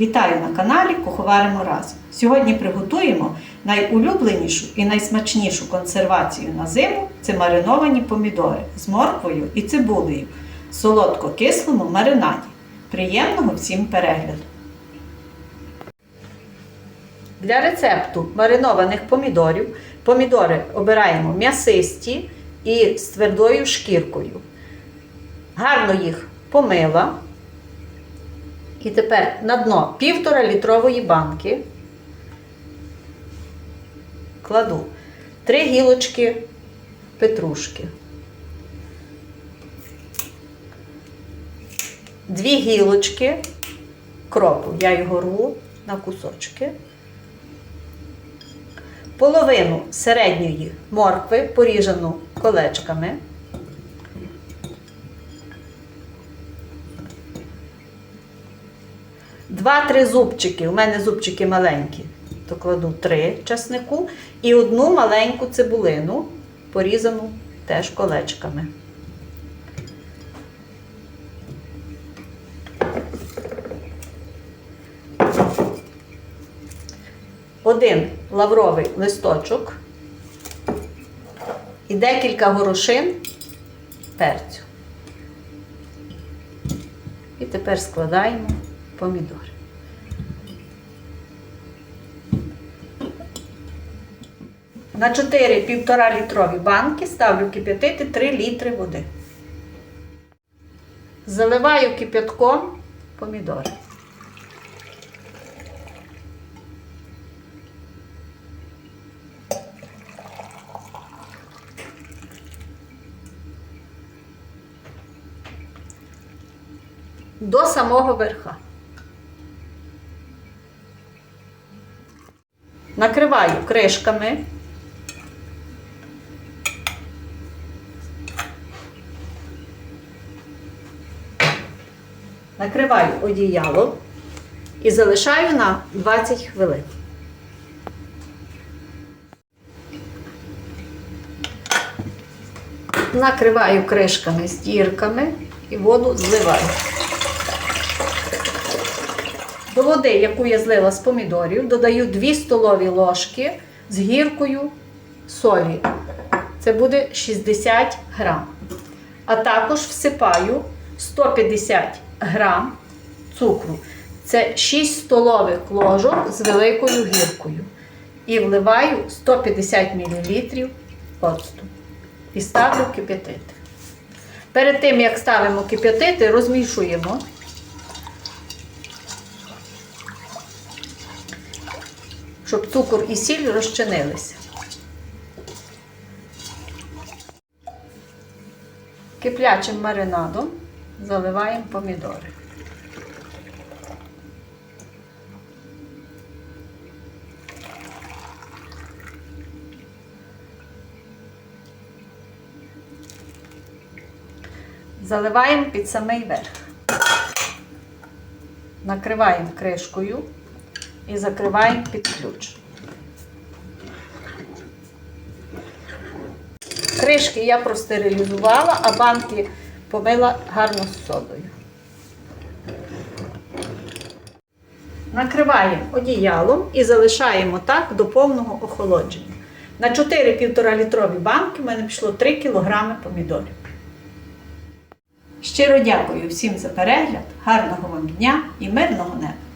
Вітаю на каналі Куховаримо разом. Сьогодні приготуємо найулюбленішу і найсмачнішу консервацію на зиму це мариновані помідори з морквою і цибулею в солодко-кислому маринаді. Приємного всім перегляду! Для рецепту маринованих помідорів помідори обираємо м'ясисті і з твердою шкіркою. Гарно їх помила. І тепер на дно півтора літрової банки кладу три гілочки петрушки, дві гілочки кропу, я його рву на кусочки, половину середньої моркви, поріжену колечками. Два-три зубчики, у мене зубчики маленькі, то кладу три часнику і одну маленьку цибулину, порізану теж колечками. Один лавровий листочок і декілька горошин перцю. І тепер складаємо помідори. На 4 півтора літрові банки ставлю кип'ятити 3 літри води. Заливаю кип'ятком помідори. До самого верха. Накриваю кришками. Накриваю одіялом і залишаю на 20 хвилин. Накриваю кришками з дірками і воду зливаю. До води, яку я злила з помідорів, додаю 2 столові ложки з гіркою солі. Це буде 60 грам. А також всипаю 150 грам цукру. Це 6 столових ложок з великою гіркою. І вливаю 150 мл оцту. І ставлю кип'ятити. Перед тим, як ставимо кип'ятити, розмішуємо. Щоб цукор і сіль розчинилися. Киплячим маринадом заливаємо помідори. Заливаємо під самий верх. Накриваємо кришкою і закриваємо під ключ. Кришки я простерилізувала, а банки помила гарно з содою. Накриваємо одіялом і залишаємо так до повного охолодження. На 4-1,5 літрові банки в мене пішло 3 кг помідорів. Щиро дякую всім за перегляд, гарного вам дня і мирного неба!